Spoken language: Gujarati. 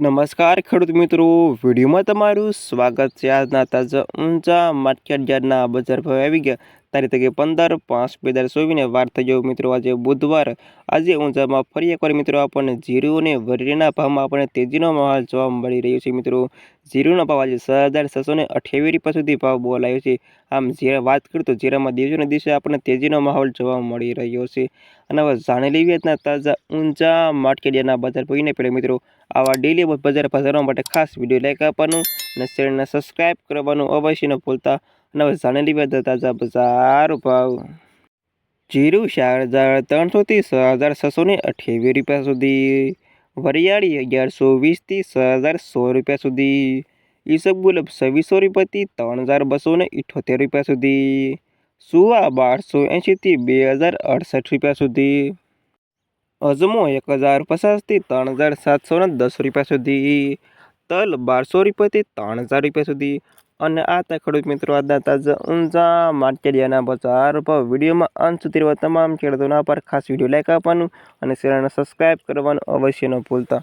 નમસ્કાર, ખેડૂત મિત્રો. વિડીયોમાં તમારું સ્વાગત છે. આજના તાજા ઊંચા માર્કેટ યાર્ડના બજાર ભાવ આવી ગયા. તારીખ કે પંદર પાંચ બે હજાર ચોવીસને વાર થઈ ગયો. મિત્રો, આજે બુધવાર, આજે ઊંચામાં ફરી એકવાર મિત્રો આપણને જીરું અને વરીના ભાવમાં આપણને તેજીનો માહોલ જોવા મળી રહ્યો છે. મિત્રો, જીરુનો ભાવ આજે છ હજાર છસો ને અઠ્યાવીસ રૂપિયા સુધી ભાવ બોલાયો છે. આમ જીરા વાત કરું તો જીરામાં દિવસોને દિવસે આપણને તેજીનો માહોલ જોવા મળી રહ્યો છે. અને હવે જાણી લેવી રીતના તાજા ઊંચા માર્કેડિયાના બજાર ભોગીને પહેલાં મિત્રો, આવા ડેલી બજાર ભજારવા માટે ખાસ વીડિયો લાઈક આપવાનું અને ચેનલને સબસ્ક્રાઈબ કરવાનું અવશ્ય ન ભૂલતા. અને હવે જાણી લીધા તાજા બજાર ભાવ. જીરું ચાર હજાર ત્રણસોથી છ હજાર છસો ને અઠ્યાવીસ રૂપિયા સુધી. વરિયાળી અગિયારસો વીસથી છ હજાર સો રૂપિયા સુધી. ઈસબગુલ છવ્વીસો રૂપિયાથી ત્રણ હજાર બસો ને ઇઠોતેર રૂપિયા સુધી. સુવા બારસો એંશીથી બે હજાર અડસઠ રૂપિયા સુધી. અજમો એક હજાર પચાસથી ત્રણ હજાર સાતસો ને દસ રૂપિયા સુધી. તલ બારસો રૂપિયાથી ત્રણ હજાર રૂપિયા સુધી. અને આ હતા ખેડૂત મિત્રો આજના તાજા ઊંઝા માર્કેડિયાના બજાર પર વિડીયોમાં અંત સુધી તમામ ખેડૂતોના પર ખાસ વીડિયો લાઈક આપવાનું અને ચેનલને સબસ્ક્રાઈબ કરવાનું અવશ્ય ન ભૂલતા.